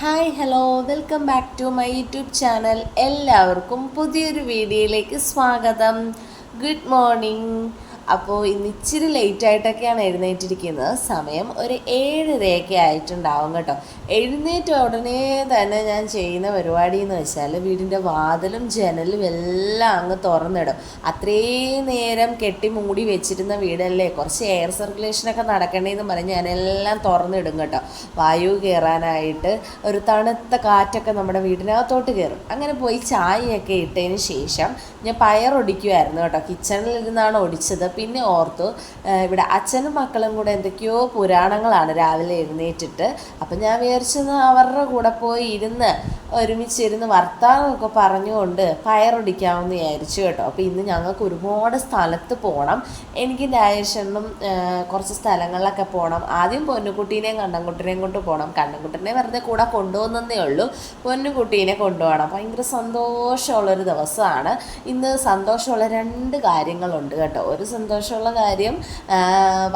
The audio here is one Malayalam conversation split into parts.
Hi hello welcome back to my YouTube channel എല്ലാവർക്കും പുതിയൊരു വീഡിയോയിലേക്ക് സ്വാഗതം. ഗുഡ് മോർണിംഗ് അപ്പോൾ ഇന്ന് ഇച്ചിരി ലേറ്റ് ആയിട്ടൊക്കെയാണ് എഴുന്നേറ്റിരിക്കുന്നത്. സമയം ഒരു ഏഴരയൊക്കെ ആയിട്ടുണ്ടാവും കേട്ടോ. എഴുന്നേറ്റ ഉടനെ തന്നെ ഞാൻ ചെയ്യുന്ന പരിപാടി എന്ന് വെച്ചാൽ വീടിന്റെ വാതിലും ജനലും എല്ലാം അങ്ങ് തുറന്നിടും. അത്രയും നേരം കെട്ടി മൂടി വെച്ചിരുന്ന വീടല്ലേ? കുറച്ച് എയർ സർക്കുലേഷനൊക്കെ നടക്കണേന്ന് പറഞ്ഞ് ഞാനെല്ലാം തുറന്നിടും കേട്ടോ. വായു കയറാനായിട്ട് ഒരു തണുത്ത കാറ്റൊക്കെ നമ്മുടെ വീടിനകത്തോട്ട് കയറും അങ്ങനെ പോയി ചായയൊക്കെ ഇട്ടതിന് ശേഷം ഞാൻ പയറൊടിക്കുമായിരുന്നു കേട്ടോ. കിച്ചണിൽ ഇരുന്നാണ് ഒടിച്ചത്. പിന്നെ ഓർത്തു ഇവിടെ അച്ഛനും മക്കളും കൂടെ എന്തൊക്കെയോ പുരാണങ്ങളാണ് രാവിലെ എഴുന്നേറ്റിട്ട്. അപ്പം ഞാൻ വിചാരിച്ചത് അവരുടെ കൂടെ പോയി ഇരുന്ന് ഒരുമിച്ചിരുന്ന് വർത്താനമൊക്കെ പറഞ്ഞുകൊണ്ട് പയറൊടിക്കാമെന്ന് വിചാരിച്ചു കേട്ടോ. അപ്പോൾ ഇന്ന് ഞങ്ങൾക്ക് ഒരുപാട് സ്ഥലത്ത് പോകണം എനിക്ക് രാജേഷനും കുറച്ച് സ്ഥലങ്ങളിലൊക്കെ പോകണം ആദ്യം പൊന്നുകുട്ടീനെയും കണ്ണൻകുട്ടനെയും കൊണ്ട് പോകണം കണ്ണൻകുട്ടനെ വെറുതെ കൂടെ കൊണ്ടുപോകുന്നതേ ഉള്ളൂ. പൊന്നുകുട്ടീനെ കൊണ്ടുപോകണം. ഭയങ്കര സന്തോഷമുള്ളൊരു ദിവസമാണ്. ഇന്ന് സന്തോഷമുള്ള രണ്ട് കാര്യങ്ങളുണ്ട് കേട്ടോ. ഒരു സന്തോഷമുള്ള കാര്യം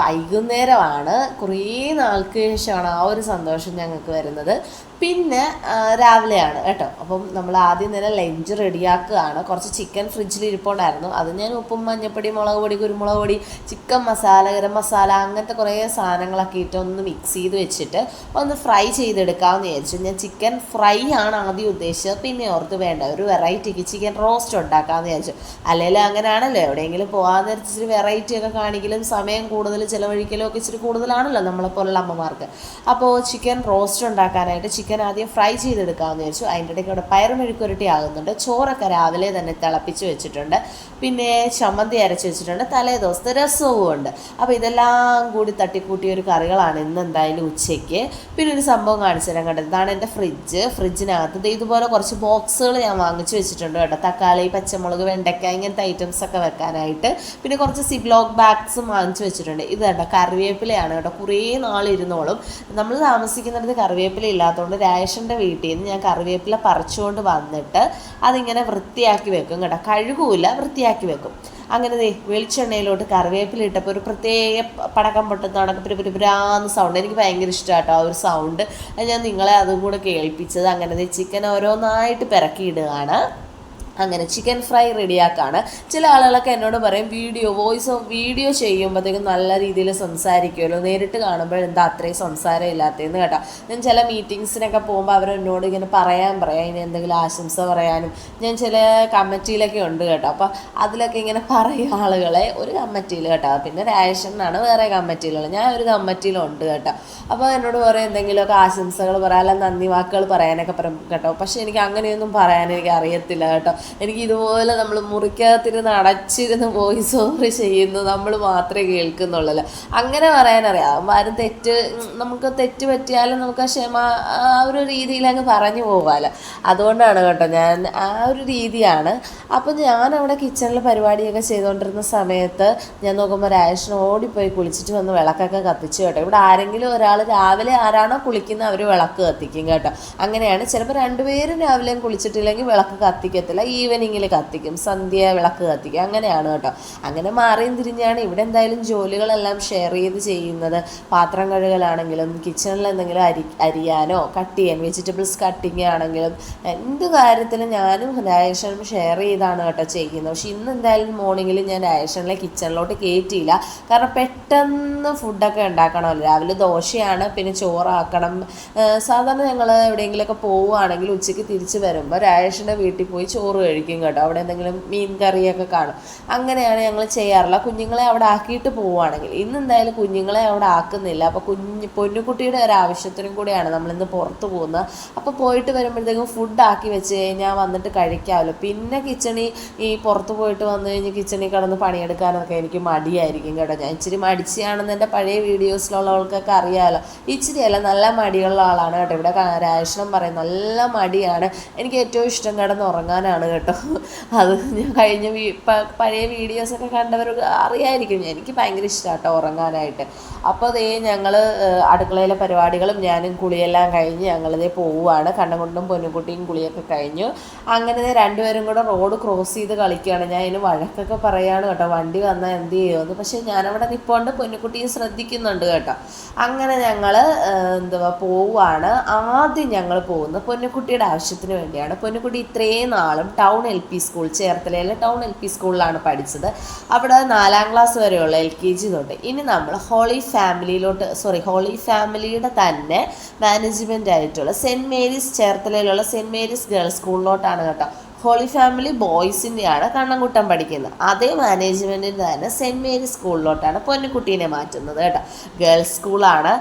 വൈകുന്നേരമാണ്. കുറേ നാൾക്ക് ശേഷമാണ് ആ ഒരു സന്തോഷം ഞങ്ങൾക്ക് വരുന്നത്. പിന്നെ രാവിലെയാണ് കേട്ടോ. അപ്പം നമ്മൾ ആദ്യം തന്നെ ലഞ്ച് റെഡിയാക്കുകയാണ്. കുറച്ച് ചിക്കൻ ഫ്രിഡ്ജിൽ ഇരിപ്പുണ്ടായിരുന്നു. അത് ഞാൻ ഉപ്പും മഞ്ഞപ്പൊടി മുളക് പൊടി കുരുമുളക് പൊടി ചിക്കൻ മസാല ഗരം മസാല അങ്ങനത്തെ കുറേ സാധനങ്ങളൊക്കെ ഇട്ട് ഒന്ന് മിക്സ് ചെയ്ത് വെച്ചിട്ട് ഒന്ന് ഫ്രൈ ചെയ്തെടുക്കാമെന്ന് വിചാരിച്ചു. ഞാൻ ചിക്കൻ ഫ്രൈ ആണ് ആദ്യം ഉദ്ദേശിച്ചത്. പിന്നെ ഓർത്ത് വേണ്ട ഒരു വെറൈറ്റിക്ക് ചിക്കൻ റോസ്റ്റ് ഉണ്ടാക്കാമെന്ന് വിചാരിച്ചു. അല്ലെങ്കിൽ അങ്ങനെയാണല്ലോ എവിടെയെങ്കിലും പോകാൻ നേരത്ത് ഇച്ചിരി വെറൈറ്റി ഒക്കെ കാണിക്കലും സമയം കൂടുതൽ ചിലവഴിക്കലും ഒക്കെ ഇച്ചിരി കൂടുതലാണല്ലോ നമ്മളെപ്പോലുള്ള അമ്മമാർക്ക്. അപ്പോൾ ചിക്കൻ റോസ്റ്റ് ഉണ്ടാക്കാനായിട്ട് ചിക്കൻ ആദ്യം ഫ്രൈ ചെയ്തെടുക്കാമെന്ന് വിചാരിച്ചു. അതിന്റെ ഇടയ്ക്ക് അവിടെ പയർ മെഴുക്കുരട്ടി ആകുന്നുണ്ട്. ചോറൊക്കെ രാവിലെ തന്നെ തിളപ്പിച്ച് വെച്ചിട്ടുണ്ട്. പിന്നെ ചമ്മന്തി അരച്ച് വെച്ചിട്ടുണ്ട്. തലേ ദിവസത്തെ രസവും ഉണ്ട്. അപ്പോൾ ഇതെല്ലാം കൂടി തട്ടിക്കൂട്ടിയ ഒരു കറികളാണ് ഇന്ന് എന്തായാലും ഉച്ചയ്ക്ക്. പിന്നെ ഒരു സംഭവം കാണിച്ചു തരാൻ കണ്ടത് ഇതാണ് എന്റെ ഫ്രിഡ്ജ് ഫ്രിഡ്ജിനകത്ത് ഇതുപോലെ കുറച്ച് ബോക്സുകൾ ഞാൻ വാങ്ങിച്ചു വെച്ചിട്ടുണ്ട് കേട്ടോ. തക്കാളി പച്ചമുളക് വെണ്ടയ്ക്ക ഇങ്ങനത്തെ ഐറ്റംസ് ഒക്കെ വെക്കാനായിട്ട്. പിന്നെ കുറച്ച് സിബ്ലോക്ക് ബാഗ്സും വാങ്ങിച്ചു വെച്ചിട്ടുണ്ട്. ഇത് കേട്ടോ കറിവേപ്പിലയാണ് കേട്ടോ. കുറേ നാളിരുന്നോളും. നമ്മൾ താമസിക്കുന്നിടത്ത് കറിവേപ്പില ഇല്ലാത്തതുകൊണ്ട് രാഷന്റെ വീട്ടിൽ നിന്ന് ഞാൻ കറിവേപ്പില പറിച്ചുകൊണ്ട് വന്നിട്ട് അതിങ്ങനെ വൃത്തിയാക്കി വെക്കും കേട്ടോ. കഴുകൂല വൃത്തിയാക്കി വെക്കും. അങ്ങനെ ദേ വെളിച്ചെണ്ണയിലോട്ട് കറിവേപ്പില ഇട്ടപ്പോൾ ഒരു പ്രത്യേക പടക്കം പൊട്ടുന്ന കണക്ക് പിരി പിരി പിരാന്ന് സൗണ്ട് എനിക്ക് ഭയങ്കര ഇഷ്ടമാട്ടോ ആ ഒരു സൗണ്ട് ഞാൻ നിങ്ങളെ അതും കൂടെ കേൾപ്പിച്ചത്. അങ്ങനെ ചിക്കൻ ഓരോന്നായിട്ട് പിറക്കിയിടുകയാണ് അങ്ങനെ ചിക്കൻ ഫ്രൈ റെഡിയാക്കാണ് ചില ആളുകളൊക്കെ എന്നോട് പറയും വീഡിയോ വോയിസ് വീഡിയോ ചെയ്യുമ്പോഴത്തേക്കും നല്ല രീതിയിൽ സംസാരിക്കുമല്ലോ. നേരിട്ട് കാണുമ്പോൾ എന്താ അത്രയും സംസാരം ഇല്ലാത്തതെന്ന് കേട്ടോ. ഞാൻ ചില മീറ്റിങ്സിനൊക്കെ പോകുമ്പോൾ അവർ എന്നോട് ഇങ്ങനെ പറയാൻ പറയാം. ഇനി എന്തെങ്കിലും ആശംസ പറയാനും. ഞാൻ ചില കമ്മിറ്റിയിലൊക്കെ ഉണ്ട് കേട്ടോ. അപ്പോൾ അതിലൊക്കെ ഇങ്ങനെ പറയും ആളുകളെ ഒരു കമ്മിറ്റിയിൽ കേട്ടോ. പിന്നെ രാജേഷനാണ് വേറെ കമ്മിറ്റിയിലുള്ളത് ഞാൻ ഒരു കമ്മിറ്റിയിലുണ്ട് കേട്ടോ. അപ്പോൾ എന്നോട് പറയും എന്തെങ്കിലുമൊക്കെ ആശംസകൾ പറയാൻ അല്ല നന്ദി വാക്കുകൾ പറയാനൊക്കെ പറയും കേട്ടോ. പക്ഷേ എനിക്ക് അങ്ങനെയൊന്നും പറയാൻ എനിക്ക് അറിയത്തില്ല കേട്ടോ. എനിക്ക് ഇതുപോലെ നമ്മൾ മുറിക്കകത്തിരുന്ന് അടച്ചിരുന്ന് വോയിസ് ഓവർ ചെയ്യുന്നു നമ്മൾ മാത്രമേ കേൾക്കുന്നുള്ളൂ അങ്ങനെ പറയാനറിയാം. ആരും തെറ്റ് നമുക്ക് തെറ്റ് പറ്റിയാലും നമുക്ക് ആ ക്ഷമ ആ ഒരു രീതിയിൽ അങ്ങ് പറഞ്ഞു പോകാമല്ലോ അതുകൊണ്ടാണ് കേട്ടോ ഞാൻ ആ ഒരു രീതിയാണ്. അപ്പോൾ ഞാൻ അവിടെ കിച്ചണിൽ പരിപാടിയൊക്കെ ചെയ്തുകൊണ്ടിരുന്ന സമയത്ത് ഞാൻ നോക്കുമ്പോൾ രാജേഷിന് ഓടിപ്പോയി കുളിച്ചിട്ട് വന്ന് വിളക്കൊക്കെ കത്തിച്ചു കേട്ടോ. ഇവിടെ ആരെങ്കിലും ഒരാൾ രാവിലെ ആരാണോ കുളിക്കുന്നത് അവർ വിളക്ക് കത്തിക്കും കേട്ടോ. അങ്ങനെയാണ്. ചിലപ്പോൾ രണ്ടുപേരും രാവിലെയും കുളിച്ചിട്ടില്ലെങ്കിൽ വിളക്ക് കത്തിക്കത്തില്ല. ഈവനിങ്ങിൽ കത്തിക്കും സന്ധ്യ വിളക്ക് കത്തിക്കും. അങ്ങനെയാണ് കേട്ടോ. അങ്ങനെ മാറിയും തിരിഞ്ഞാണ് ഇവിടെ എന്തായാലും ജോലികളെല്ലാം ഷെയർ ചെയ്ത് ചെയ്യുന്നത്. പാത്രം കഴുകലാണെങ്കിലും കിച്ചണിൽ എന്തെങ്കിലും അരി അരിയാനോ കട്ട് ചെയ്യാൻ വെജിറ്റബിൾസ് കട്ടിങ് ആണെങ്കിലും എന്ത് കാര്യത്തിലും ഞാനും രാജേഷനും ഷെയർ ചെയ്താണ് കേട്ടോ ചെയ്യുന്നത്. പക്ഷെ ഇന്ന് എന്തായാലും മോർണിംഗിൽ ഞാൻ രാജേഷനിലെ കിച്ചണിലോട്ട് കയറ്റിയില്ല കാരണം പെട്ടെന്ന് ഫുഡൊക്കെ ഉണ്ടാക്കണമല്ലോ രാവിലെ ദോശയാണ് പിന്നെ ചോറാക്കണം. സാധാരണ ഞങ്ങൾ എവിടെയെങ്കിലുമൊക്കെ പോവുകയാണെങ്കിൽ ഉച്ചയ്ക്ക് തിരിച്ച് വരുമ്പോൾ രാജേഷിന്റെ വീട്ടിൽ പോയി ചോറ് കഴിക്കും കേട്ടോ. അവിടെ എന്തെങ്കിലും മീൻ കറിയൊക്കെ കാണും. അങ്ങനെയാണ് ഞങ്ങൾ ചെയ്യാറുള്ളത്. കുഞ്ഞുങ്ങളെ അവിടെ ആക്കിയിട്ട് പോവുകയാണെങ്കിൽ ഇന്ന് എന്തായാലും കുഞ്ഞുങ്ങളെ അവിടെ ആക്കുന്നില്ല. അപ്പോൾ കുഞ്ഞ് പൊന്നുകുട്ടിയുടെ ഒരു ആവശ്യത്തിനും കൂടിയാണ് നമ്മളിന്ന് പുറത്ത് പോകുന്നത്. അപ്പോൾ പോയിട്ട് വരുമ്പോഴത്തേക്കും ഫുഡ് ആക്കി വെച്ച് കഴിഞ്ഞാൽ വന്നിട്ട് കഴിക്കാമല്ലോ. പിന്നെ കിച്ചണി ഈ പുറത്ത് പോയിട്ട് വന്നു കഴിഞ്ഞ് കിച്ചണിൽ കിടന്ന് പണിയെടുക്കാനൊക്കെ എനിക്ക് മടിയായിരിക്കും കേട്ടോ. ഞാൻ ഇച്ചിരി മടിച്ചാണെന്ന് എന്റെ പഴയ വീഡിയോസിലുള്ളവർക്കൊക്കെ അറിയാമല്ലോ ഇച്ചിരി അല്ല നല്ല മടിയുള്ള ആളാണ് കേട്ടോ. ഇവിടെ രാജേഷണം പറയും നല്ല മടിയാണ്. എനിക്ക് ഏറ്റവും ഇഷ്ടം കിടന്ന് ഉറങ്ങാനാണ് കേട്ടോ. അത് ഞാൻ കഴിഞ്ഞ വീ- പഴയ വീഡിയോസൊക്കെ കണ്ടവർ അറിയായിരിക്കും. എനിക്ക് ഭയങ്കര ഇഷ്ടമാണ് കേട്ടോ ഉറങ്ങാനായിട്ട്. അപ്പോൾ അതേ ഞങ്ങൾ അടുക്കളയിലെ പരിപാടികളും ഞാനും കുളിയെല്ലാം കഴിഞ്ഞ് ഞങ്ങളിതേ പോവുകയാണ് കണ്ണുകൊണ്ടും പൊന്നുകുട്ടിയും കുളിയൊക്കെ കഴിഞ്ഞു. അങ്ങനെ രണ്ടുപേരും കൂടെ റോഡ് ക്രോസ് ചെയ്ത് കളിക്കുകയാണ്. ഞാൻ ഇതിന് വഴക്കൊക്കെ പറയുകയാണ് കേട്ടോ. വണ്ടി വന്നാൽ എന്ത് ചെയ്യുമെന്ന്. പക്ഷേ ഞാനവിടെ നിൽപ്പോണ്ട് പൊന്നുകുട്ടിയും ശ്രദ്ധിക്കുന്നുണ്ട് കേട്ടോ. അങ്ങനെ ഞങ്ങൾ എന്തുവാ പോവുകയാണ് ആദ്യം ഞങ്ങൾ പോകുന്നത് പൊന്നുകുട്ടിയുടെ ആവശ്യത്തിന് വേണ്ടിയാണ്. പൊന്നുകുട്ടി ഇത്രയും നാളും ടൗൺ എൽ പി സ്കൂൾ ചേർത്തലയിലെ ടൗൺ എൽ പി സ്കൂളിലാണ് പഠിച്ചത്. അവിടെ നാലാം ക്ലാസ് വരെയുള്ള എൽ കെ ജി തൊട്ട് ഇനി നമ്മൾ ഹോളി ഫാമിലിയിലോട്ട് സോറി ഹോളി ഫാമിലിയുടെ തന്നെ മാനേജ്മെന്റ് ആയിട്ടുള്ള സെന്റ് മേരീസ് ചേർത്തലയിലുള്ള സെന്റ് മേരീസ് ഗേൾസ് സ്കൂളിലോട്ടാണ് കേട്ടോ ഹോളി ഫാമിലി ബോയ്സിന്റെയാണ് കണ്ണൻകുട്ടൻ പഠിക്കുന്നത്. അതേ മാനേജ്മെന്റിൽ തന്നെ സെന്റ് മേരി സ്കൂളിലോട്ടാണ് പൊന്നുകുട്ടീനെ മാറ്റുന്നത് കേട്ടോ. ഗേൾസ് സ്കൂളാണ്.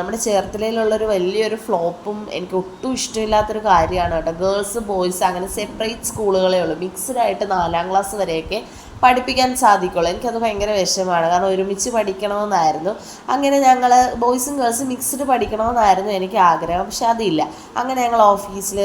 നമ്മുടെ ചേർത്തലയിലുള്ളൊരു വലിയൊരു ഫ്ലോപ്പും എനിക്ക് ഒട്ടും ഇഷ്ടമില്ലാത്തൊരു കാര്യമാണ് കേട്ടോ. ഗേൾസ് ബോയ്സ് അങ്ങനെ സെപ്പറേറ്റ് സ്കൂളുകളേ ഉള്ളൂ. മിക്സ്ഡ് ആയിട്ട് നാലാം ക്ലാസ് വരെയൊക്കെ പഠിപ്പിക്കാൻ സാധിക്കുള്ളൂ. എനിക്കത് ഭയങ്കര വിഷമമാണ്. കാരണം ഒരുമിച്ച് പഠിക്കണമെന്നായിരുന്നു. അങ്ങനെ ഞങ്ങൾ ബോയ്സും ഗേൾസും മിക്സ്ഡ് പഠിക്കണമെന്നായിരുന്നു എനിക്ക് ആഗ്രഹം. പക്ഷെ അതില്ല. അങ്ങനെ ഞങ്ങൾ ഓഫീസിൽ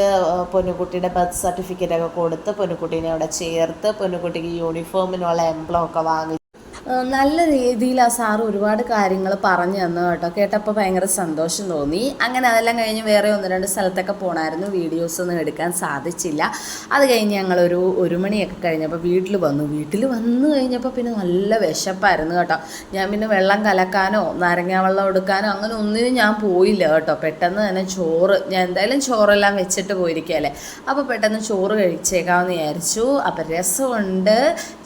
പൊന്നുകുട്ടിയുടെ ബർത്ത് സർട്ടിഫിക്കറ്റ് ഒക്കെ കൊടുത്ത് പൊന്നുകുട്ടീനെ അവിടെ ചേർത്ത് പൊന്നുകുട്ടിക്ക് യൂണിഫോമിനുള്ള എംബ്ലം ഒക്കെ വാങ്ങി നല്ല രീതിയിൽ ആ സാറ് ഒരുപാട് കാര്യങ്ങൾ പറഞ്ഞു തന്നു കേട്ടോ. കേട്ടപ്പോൾ ഭയങ്കര സന്തോഷം തോന്നി. അങ്ങനെ അതെല്ലാം കഴിഞ്ഞ് വേറെ ഒന്ന് രണ്ട് സ്ഥലത്തൊക്കെ പോകണമായിരുന്നു വീഡിയോസ് ഒന്നും എടുക്കാൻ സാധിച്ചില്ല. അത് കഴിഞ്ഞ് ഞങ്ങളൊരു ഒരു മണിയൊക്കെ കഴിഞ്ഞപ്പോൾ വീട്ടിൽ വന്നു. വീട്ടിൽ വന്നു കഴിഞ്ഞപ്പോൾ പിന്നെ നല്ല വിശപ്പായിരുന്നു കേട്ടോ. ഞാൻ പിന്നെ വെള്ളം കലക്കാനോ നാരങ്ങ വെള്ളം എടുക്കാനോ അങ്ങനെ ഒന്നിനും ഞാൻ പോയില്ല കേട്ടോ. പെട്ടെന്ന് തന്നെ ചോറ് ഞാൻ എന്തായാലും ചോറെല്ലാം വെച്ചിട്ട് പോയിരിക്കുകയല്ലേ. അപ്പോൾ പെട്ടെന്ന് ചോറ് കഴിച്ചേക്കാമെന്ന് വിചാരിച്ചു. അപ്പോൾ രസമുണ്ട്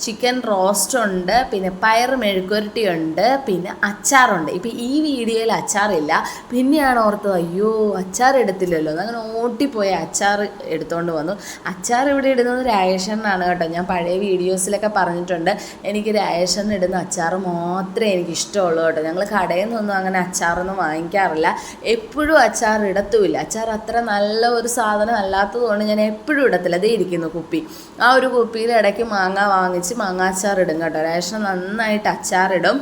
ചിക്കൻ റോസ്റ്റ് ഉണ്ട് പിന്നെ പയർ മെഴുക്കുരട്ടി ഉണ്ട് പിന്നെ അച്ചാറുണ്ട്. ഇപ്പം ഈ വീഡിയോയിൽ അച്ചാറില്ല. പിന്നെയാണ് ഓർത്തത് അയ്യോ അച്ചാർ എടുത്തില്ലല്ലോ അങ്ങനെ ഓട്ടിപ്പോയി അച്ചാർ എടുത്തുകൊണ്ട് വന്നു. അച്ചാർ ഇവിടെ ഇടുന്നത് രാജേഷനാണ് കേട്ടോ. ഞാൻ പഴയ വീഡിയോസിലൊക്കെ പറഞ്ഞിട്ടുണ്ട്. എനിക്ക് രാജേഷൻ ഇടുന്ന അച്ചാർ മാത്രമേ എനിക്ക് ഇഷ്ടമുള്ളൂ കേട്ടോ. ഞങ്ങൾ കടയിൽ നിന്നൊന്നും അങ്ങനെ അച്ചാറൊന്നും വാങ്ങിക്കാറില്ല. എപ്പോഴും അച്ചാർ ഇടത്തുമില്ല. അച്ചാർ അത്ര നല്ല ഒരു സാധനം അല്ലാത്തതുകൊണ്ട് ഞാൻ എപ്പോഴും ഇടത്തില്ല. അതേ ഇരിക്കുന്നു കുപ്പി. ആ ഒരു കുപ്പിയിൽ ഇടയ്ക്ക് മാങ്ങ വാങ്ങിച്ച് മാങ്ങ അച്ചാർ ഇടും കേട്ടോ. റേഷൻ നന്നായിട്ട് അച്ചാറിടും.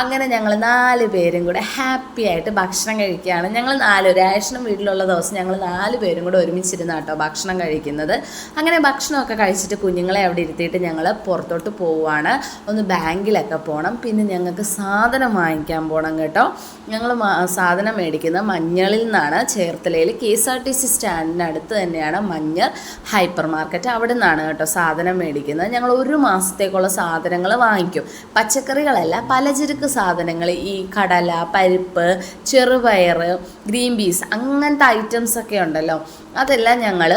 അങ്ങനെ ഞങ്ങൾ നാല് പേരും കൂടെ ഹാപ്പി ആയിട്ട് ഭക്ഷണം കഴിക്കുകയാണ്. ഞങ്ങൾ നാല് റേഷനും വീട്ടിലുള്ള ദിവസം ഞങ്ങൾ നാല് പേരും കൂടെ ഒരുമിച്ചിരുന്ന കേട്ടോ ഭക്ഷണം കഴിക്കുന്നത്. അങ്ങനെ ഭക്ഷണമൊക്കെ കഴിച്ചിട്ട് കുഞ്ഞുങ്ങളെ അവിടെ ഇരുത്തിയിട്ട് ഞങ്ങൾ പുറത്തോട്ട് പോവുകയാണ് ഒന്ന് ബാങ്കിലൊക്കെ പോകണം പിന്നെ ഞങ്ങൾക്ക് സാധനം വാങ്ങിക്കാൻ പോകണം കേട്ടോ. ഞങ്ങൾ സാധനം മേടിക്കുന്നത് മഞ്ഞളിൽ നിന്നാണ്. ചേർത്തലയിൽ K S R T C സ്റ്റാൻഡിനടുത്ത് തന്നെയാണ് മഞ്ഞൾ ഹൈപ്പർ മാർക്കറ്റ് അവിടെ നിന്നാണ് കേട്ടോ സാധനം മേടിക്കുന്നത്. ഞങ്ങൾ ഒരു മാസത്തേക്കുള്ള സാധനങ്ങൾ വാങ്ങിക്കും. പച്ചക്കറികളല്ല പലചരക്ക് സാധനങ്ങൾ ഈ കടല പരിപ്പ് ചെറുപയർ ഗ്രീൻ പീസ് അങ്ങനത്തെ ഐറ്റംസ് ഒക്കെ ഉണ്ടല്ലോ. അതെല്ലാം ഞങ്ങൾ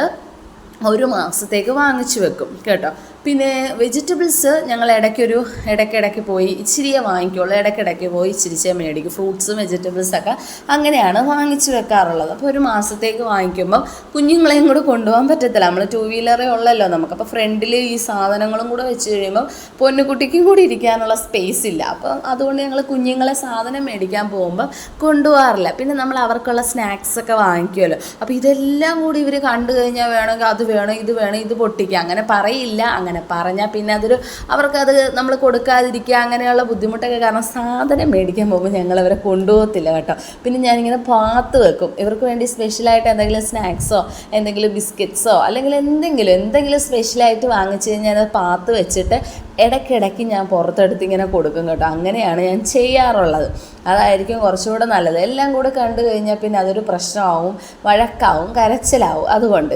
ഒരു മാസത്തേക്ക് വാങ്ങിച്ചു വെക്കും കേട്ടോ. പിന്നെ വെജിറ്റബിൾസ് ഞങ്ങൾ ഇടയ്ക്കൊരു ഇടയ്ക്കിടയ്ക്ക് പോയി ഇച്ചിരിയെ വാങ്ങിക്കുള്ളൂ. ഇടയ്ക്കിടയ്ക്ക് പോയി ഇച്ചിരിച്ചേ മേടിക്കും. ഫ്രൂട്ട്സും വെജിറ്റബിൾസൊക്കെ അങ്ങനെയാണ് വാങ്ങിച്ചു വെക്കാറുള്ളത്. അപ്പോൾ ഒരു മാസത്തേക്ക് വാങ്ങിക്കുമ്പോൾ കുഞ്ഞുങ്ങളെയും കൂടെ കൊണ്ടുപോകാൻ പറ്റത്തില്ല. നമ്മൾ ടു വീലറേ ഉള്ളല്ലോ. നമുക്ക് അപ്പോൾ ഫ്രണ്ടിൽ ഈ സാധനങ്ങളും കൂടെ വെച്ച് കഴിയുമ്പോൾ പൊന്നുകുട്ടിക്കും കൂടി ഇരിക്കാനുള്ള സ്പേസ് ഇല്ല. അപ്പോൾ അതുകൊണ്ട് ഞങ്ങൾ കുഞ്ഞുങ്ങളെ സാധനം മേടിക്കാൻ പോകുമ്പോൾ കൊണ്ടുപോകാറില്ല. പിന്നെ നമ്മൾ അവർക്കുള്ള സ്നാക്സ് ഒക്കെ വാങ്ങിക്കുമല്ലോ അപ്പോൾ ഇതെല്ലാം കൂടി ഇവർ കണ്ടു കഴിഞ്ഞാൽ വേണമെങ്കിൽ അത് വേണം ഇത് വേണം ഇത് പൊട്ടിക്കുക അങ്ങനെ പറയില്ല. അങ്ങനെ പറഞ്ഞാൽ പിന്നെ അതൊരു അവർക്കത് നമ്മൾ കൊടുക്കാതിരിക്കുക അങ്ങനെയുള്ള ബുദ്ധിമുട്ടൊക്കെ കാരണം സാധനം മേടിക്കാൻ പോകുമ്പോൾ ഞങ്ങൾ അവരെ കൊണ്ടുപോകത്തില്ല കേട്ടോ. പിന്നെ ഞാനിങ്ങനെ പാത്ത് വെക്കും. ഇവർക്ക് വേണ്ടി സ്പെഷ്യലായിട്ട് എന്തെങ്കിലും സ്നാക്സോ എന്തെങ്കിലും ബിസ്ക്കറ്റ്സോ അല്ലെങ്കിൽ എന്തെങ്കിലും എന്തെങ്കിലും സ്പെഷ്യലായിട്ട് വാങ്ങിച്ചു കഴിഞ്ഞാൽ അത് പാത്ത് വെച്ചിട്ട് ഇടയ്ക്കിടയ്ക്ക് ഞാൻ പുറത്തെടുത്ത് ഇങ്ങനെ കൊടുക്കും കേട്ടോ. അങ്ങനെയാണ് ഞാൻ ചെയ്യാറുള്ളത്. അതായിരിക്കും കുറച്ചുകൂടെ നല്ലത്. എല്ലാം കൂടെ കണ്ടു കഴിഞ്ഞാൽ പിന്നെ അതൊരു പ്രശ്നമാവും വഴക്കാവും കരച്ചിലാവും അതുകൊണ്ട്.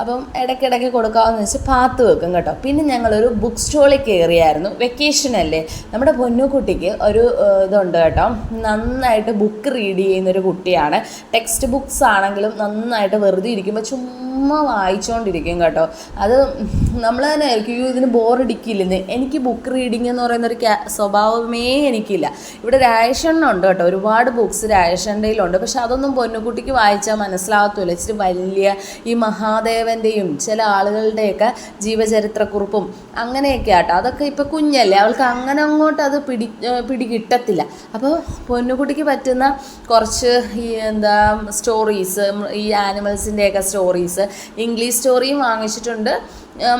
അപ്പം ഇടയ്ക്കിടയ്ക്ക് കൊടുക്കാമെന്ന് വെച്ച് പാത്ത് വെക്കും കേട്ടോ. പിന്നെ ഞങ്ങളൊരു ബുക്ക് സ്റ്റോളിൽ കയറിയായിരുന്നു. വെക്കേഷൻ അല്ലേ? നമ്മുടെ പൊന്നുകുട്ടിക്ക് ഒരു ഇതുണ്ട് കേട്ടോ. നന്നായിട്ട് ബുക്ക് റീഡ് ചെയ്യുന്നൊരു കുട്ടിയാണ്. ടെക്സ്റ്റ് ബുക്സ് ആണെങ്കിലും നന്നായിട്ട് വെറുതെ ഇരിക്കുമ്പോൾ ചുമ്മാ വായിച്ചുകൊണ്ടിരിക്കും കേട്ടോ. അത് നമ്മൾ തന്നെ ആയിരിക്കും "അയ്യോ, ഇതിന് ബോറടിക്കില്ലെന്ന് എനിക്ക് ബുക്ക് റീഡിംഗ് എന്ന് പറയുന്ന ഒരു സ്വഭാവമേ എനിക്കില്ല. ഇവിടെ രാജേഷണ്ണുണ്ട് കേട്ടോ. ഒരുപാട് ബുക്ക്സ് രാജേഷന്റെയിലുണ്ട് പക്ഷെ അതൊന്നും പൊന്നുകുട്ടിക്ക് വായിച്ചാൽ മനസ്സിലാകത്തില്ല ഇച്ചിരി വലിയ ഈ മഹാദേവന്റെയും ചില ആളുകളുടെയൊക്കെ ജീവചരിത്രക്കുറിപ്പും അങ്ങനെയൊക്കെ ആട്ടോ. അതൊക്കെ ഇപ്പോൾ കുഞ്ഞല്ലേ. അവൾക്ക് അങ്ങനെ അങ്ങോട്ട് അത് പിടി പിടി കിട്ടത്തില്ല അപ്പോൾ പൊന്നുകുട്ടിക്ക് പറ്റുന്ന കുറച്ച് ഈ എന്താ സ്റ്റോറീസ് ഈ ആനിമൽസിന്റെയൊക്കെ സ്റ്റോറീസ് ഇംഗ്ലീഷ് സ്റ്റോറിയും വാങ്ങിച്ചിട്ടുണ്ട്.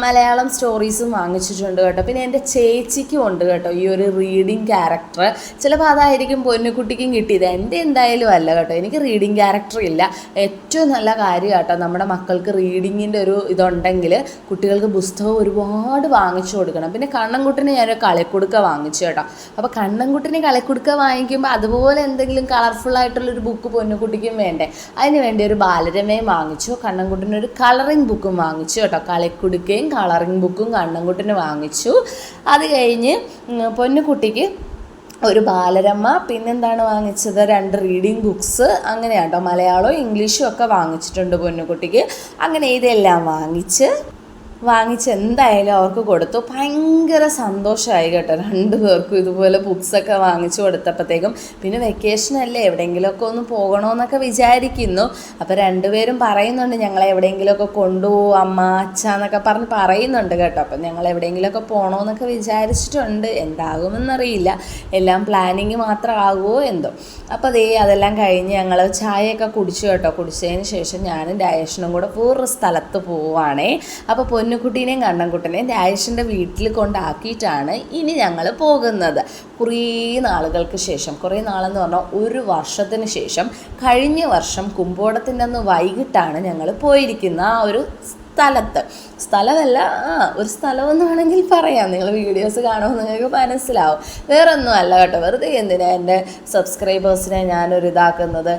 മലയാളം സ്റ്റോറീസും വാങ്ങിച്ചിട്ടുണ്ട് കേട്ടോ. പിന്നെ എന്റെ ചേച്ചിക്കും ഉണ്ട് കേട്ടോ ഈ ഒരു റീഡിങ് ക്യാരക്ടർ ചിലപ്പോൾ അതായിരിക്കും പൊന്നുകുട്ടിക്കും കിട്ടിയത്. എന്റെ എന്തായാലും അല്ല കേട്ടോ. എനിക്ക് റീഡിങ് ക്യാരക്ടർ ഇല്ല. ഏറ്റവും നല്ല കാര്യം കേട്ടോ നമ്മുടെ മക്കൾക്ക് റീഡിങ്ങിന്റെ ഒരു ഇതുണ്ടെങ്കിൽ കുട്ടികൾക്ക് പുസ്തകം ഒരുപാട് വാങ്ങിച്ചു കൊടുക്കണം. പിന്നെ കണ്ണൻകുട്ടിന് ഞാനൊരു കളിക്കുടുക്ക വാങ്ങിച്ചു കേട്ടോ. അപ്പോൾ കണ്ണൻകുട്ടിന് കളിക്കുടുക്ക വാങ്ങിക്കുമ്പോൾ അതുപോലെ എന്തെങ്കിലും കളർഫുൾ ആയിട്ടുള്ളൊരു ബുക്ക് പൊന്നുകുട്ടിക്കും വേണ്ടേ? അതിന് വേണ്ടി ഒരു ബാലരമയും വാങ്ങിച്ചു. കണ്ണൻകുട്ടിനൊരു കളറിങ് ബുക്കും വാങ്ങിച്ചു കേട്ടോ. കളിക്കുടുക്കയും കളറിങ് ബുക്കും കണ്ണൻകുട്ടിന് വാങ്ങിച്ചു. അത് കഴിഞ്ഞ് പൊന്നുകുട്ടിക്ക് ഒരു ബാലരമ്മ പിന്നെന്താണ് വാങ്ങിച്ചത്? രണ്ട് റീഡിങ് ബുക്സ് അങ്ങനെയാട്ടോ. മലയാളവും ഇംഗ്ലീഷും ഒക്കെ വാങ്ങിച്ചിട്ടുണ്ട് പൊന്നുകുട്ടിക്ക്. അങ്ങനെ ഇതെല്ലാം വാങ്ങിച്ച് വാങ്ങിച്ച് എന്തായാലും അവർക്ക് കൊടുത്തു. ഭയങ്കര സന്തോഷമായി കേട്ടോ. രണ്ടു പേർക്കും ഇതുപോലെ ബുക്സൊക്കെ വാങ്ങിച്ചു കൊടുത്തപ്പോഴത്തേക്കും പിന്നെ വെക്കേഷൻ അല്ലേ? എവിടെയെങ്കിലുമൊക്കെ ഒന്ന് പോകണമെന്നൊക്കെ വിചാരിക്കുന്നു. അപ്പോൾ രണ്ടുപേരും പറയുന്നുണ്ട് ഞങ്ങളെ എവിടെയെങ്കിലുമൊക്കെ കൊണ്ടുപോകും അമ്മ അച്ഛ എന്നൊക്കെ പറഞ്ഞ് പറയുന്നുണ്ട് കേട്ടോ. അപ്പം ഞങ്ങൾ എവിടെയെങ്കിലുമൊക്കെ പോകണമെന്നൊക്കെ വിചാരിച്ചിട്ടുണ്ട്. എന്താകുമെന്നറിയില്ല. എല്ലാം പ്ലാനിങ് മാത്രം ആകുമോ എന്തോ. അപ്പോൾ അതേ അതെല്ലാം കഴിഞ്ഞ് ഞങ്ങൾ ചായയൊക്കെ കുടിച്ചു കേട്ടോ. കുടിച്ചതിന് ശേഷം ഞാനും ഡയഷനും കൂടെ വേറൊരു സ്ഥലത്ത് പോവുകയാണേ അപ്പോൾ പൊന്നുകുട്ടീനെയും കണ്ണൻകുട്ടനെയും രാജേഷിന്റെ വീട്ടിൽ കൊണ്ടാക്കിയിട്ടാണ് ഇനി ഞങ്ങൾ പോകുന്നത്. കുറേ നാളുകൾക്ക് ശേഷം കുറേ നാളെന്ന് പറഞ്ഞാൽ ഒരു വർഷത്തിന് ശേഷം കഴിഞ്ഞ വർഷം കുമ്പോടത്തിന്റെ അന്ന് വൈകിട്ടാണ് ഞങ്ങൾ പോയിരിക്കുന്ന ആ ഒരു സ്ഥലത്ത്. സ്ഥലമല്ല ആ ഒരു സ്ഥലമെന്ന് വേണമെങ്കിൽ പറയാം. നിങ്ങൾ വീഡിയോസ് കാണുമ്പോൾ നിങ്ങൾക്ക് മനസ്സിലാവും. വേറെ അല്ല കേട്ടോ വെറുതെ എന്തിനാ എന്റെ സബ്സ്ക്രൈബേഴ്സിനെ ഞാനൊരു ഇതാക്കുന്നത്?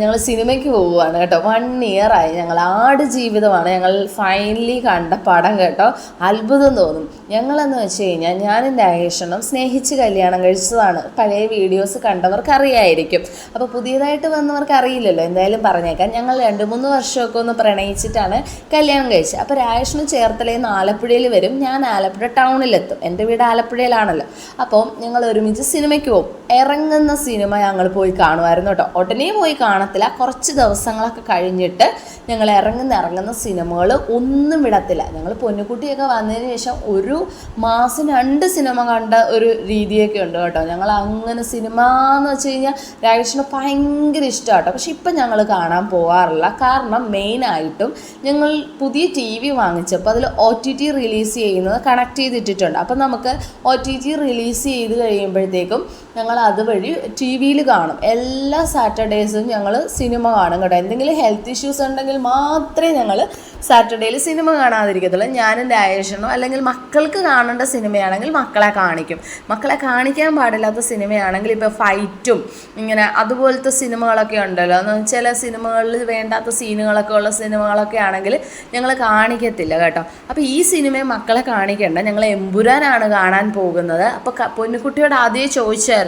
ഞങ്ങൾ സിനിമയ്ക്ക് പോവുകയാണ് കേട്ടോ. വൺ ഇയറായി ഞങ്ങൾ ആട് ജീവിതമാണ് ഞങ്ങൾ ഫൈനലി കണ്ട പടം കേട്ടോ. അത്ഭുതം തോന്നും. ഞങ്ങളെന്ന് വെച്ച് കഴിഞ്ഞാൽ ഞാനും രാകേഷനും സ്നേഹിച്ച് കല്യാണം കഴിച്ചതാണ്. പഴയ വീഡിയോസ് കണ്ടവർക്ക് അറിയായിരിക്കും അപ്പോൾ പുതിയതായിട്ട് വന്നവർക്ക് അറിയില്ലല്ലോ എന്തായാലും പറഞ്ഞേക്കാം. ഞങ്ങൾ രണ്ട് മൂന്ന് വർഷമൊക്കെ ഒന്ന് പ്രണയിച്ചിട്ടാണ് കല്യാണം കഴിച്ചത്. അപ്പോൾ രാജേഷിന് ചേർത്തലയിൽ നിന്ന് ആലപ്പുഴയിൽ വരും. ഞാൻ ആലപ്പുഴ ടൗണിലെത്തും. എന്റെ വീട് ആലപ്പുഴയിലാണല്ലോ. അപ്പോൾ ഞങ്ങൾ ഒരുമിച്ച് സിനിമയ്ക്ക് പോകും. ഇറങ്ങുന്ന സിനിമ ഞങ്ങൾ പോയി കാണുമായിരുന്നു കേട്ടോ. ഉടനെ പോയി കാണത്തില്ല. കുറച്ച് ദിവസങ്ങളൊക്കെ കഴിഞ്ഞിട്ട് ഞങ്ങൾ ഇറങ്ങുന്ന ഇറങ്ങുന്ന സിനിമകൾ ഒന്നും വിടത്തില്ല. ഞങ്ങൾ പൊന്നുകുട്ടിയൊക്കെ വന്നതിന് ശേഷം ഒരു മാസം രണ്ട് സിനിമ കണ്ട ഒരു രീതിയൊക്കെ ഉണ്ട് കേട്ടോ. ഞങ്ങൾ അങ്ങനെ സിനിമ എന്ന് വെച്ച് കഴിഞ്ഞാൽ രാജേഷിന് ഭയങ്കര ഇഷ്ടമാണ് കേട്ടോ. പക്ഷെ ഇപ്പം ഞങ്ങൾ കാണാൻ പോകാറില്ല കാരണം മെയിനായിട്ടും ഞങ്ങൾ പുതിയ ടി വി വാങ്ങിച്ചപ്പോൾ അതിൽ ഒ ടി ടി റിലീസ് ചെയ്യുന്നത് കണക്ട് ചെയ്തിട്ടിട്ടുണ്ട്. അപ്പം നമുക്ക് ഒ ടി ടി റിലീസ് ചെയ്ത് കഴിയുമ്പോഴത്തേക്കും ഞങ്ങൾ അതുവഴി ടി വിയിൽ കാണും. എല്ലാ സാറ്റർഡേസും ഞങ്ങൾ സിനിമ കാണും കേട്ടോ. എന്തെങ്കിലും ഹെൽത്ത് ഇഷ്യൂസ് ഉണ്ടെങ്കിൽ മാത്രമേ ഞങ്ങൾ സാറ്റർഡേയിൽ സിനിമ കാണാതിരിക്കത്തുള്ളൂ. ഞാനും രാജേഷനോ അല്ലെങ്കിൽ മക്കൾക്ക് കാണേണ്ട സിനിമയാണെങ്കിൽ മക്കളെ കാണിക്കും. മക്കളെ കാണിക്കാൻ പാടില്ലാത്ത സിനിമയാണെങ്കിൽ ഇപ്പോൾ ഫൈറ്റും ഇങ്ങനെ അതുപോലത്തെ സിനിമകളൊക്കെ ഉണ്ടല്ലോ. ചില സിനിമകളിൽ വേണ്ടാത്ത സീനുകളൊക്കെ ഉള്ള സിനിമകളൊക്കെ ആണെങ്കിൽ ഞങ്ങൾ കാണിക്കത്തില്ല കേട്ടോ. അപ്പോൾ ഈ സിനിമയെ മക്കളെ കാണിക്കേണ്ട. ഞങ്ങൾ എമ്പുരാനാണ് കാണാൻ പോകുന്നത്. അപ്പോൾ പൊന്നുകുട്ടിയോട് ആദ്യമേ ചോദിച്ചായിരുന്നു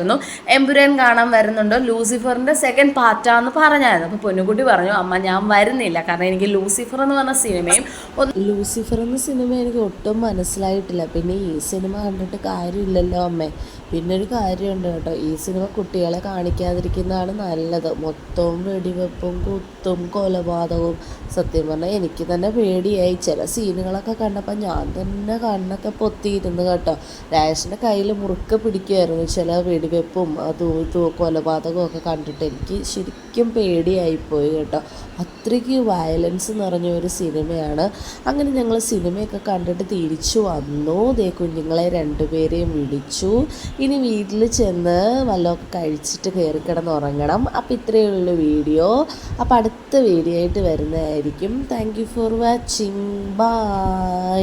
എമ്പുരാൻ കാണാൻ വരുന്നുണ്ടോ? ലൂസിഫറിന്റെ സെക്കൻഡ് പാർട്ടാന്ന് പറഞ്ഞായിരുന്നു. അപ്പോൾ പൊന്നുകുട്ടി പറഞ്ഞു അമ്മ ഞാൻ വരുന്നില്ല. കാരണം എനിക്ക് ലൂസിഫർ എന്ന് പറഞ്ഞ സിനിമയും ലൂസിഫർ എന്ന സിനിമ എനിക്ക് ഒട്ടും മനസ്സിലായിട്ടില്ല. പിന്നെ ഈ സിനിമ കണ്ടിട്ട് കാര്യമില്ലല്ലോ അമ്മേ. പിന്നെ ഒരു കാര്യമുണ്ട് കേട്ടോ. ഈ സിനിമ കുട്ടികളെ കാണിക്കാതിരിക്കുന്നതാണ് നല്ലത്. മൊത്തവും വെടിവെപ്പും കുത്തും കൊലപാതകവും. സത്യം പറഞ്ഞാൽ എനിക്ക് തന്നെ പേടിയായി. ചില സീനുകളൊക്കെ കണ്ടപ്പോൾ ഞാൻ തന്നെ കണ്ണൊക്കെ പൊത്തിയിരുന്നു കേട്ടോ. രാജേഷിന്റെ കയ്യിൽ മുറുക്കെ പിടിക്കുമായിരുന്നു ചില വെടിവെപ്പും അതും ഇതും കൊലപാതകമൊക്കെ കണ്ടിട്ട് എനിക്ക് ശരിക്കും പേടിയായിപ്പോയി കേട്ടോ. അത്രയ്ക്ക് വയലൻസ് നിറഞ്ഞ ഒരു സിനിമയാണ്. അങ്ങനെ ഞങ്ങൾ സിനിമയൊക്കെ കണ്ടിട്ട് തിരിച്ചു വന്നു. ദേ കുഞ്ഞുങ്ങളെ രണ്ടുപേരെയും വിളിച്ചു. ഇനി വീട്ടിൽ ചെന്ന് വല്ലതൊക്കെ കഴിച്ചിട്ട് കയറി കിടന്നുറങ്ങണം അപ്പോൾ ഇത്രയേ ഉള്ളൂ വീഡിയോ. അപ്പോൾ അടുത്ത വീഡിയോ ആയിട്ട് വരുന്നതായിരിക്കും. Thank you for watching bye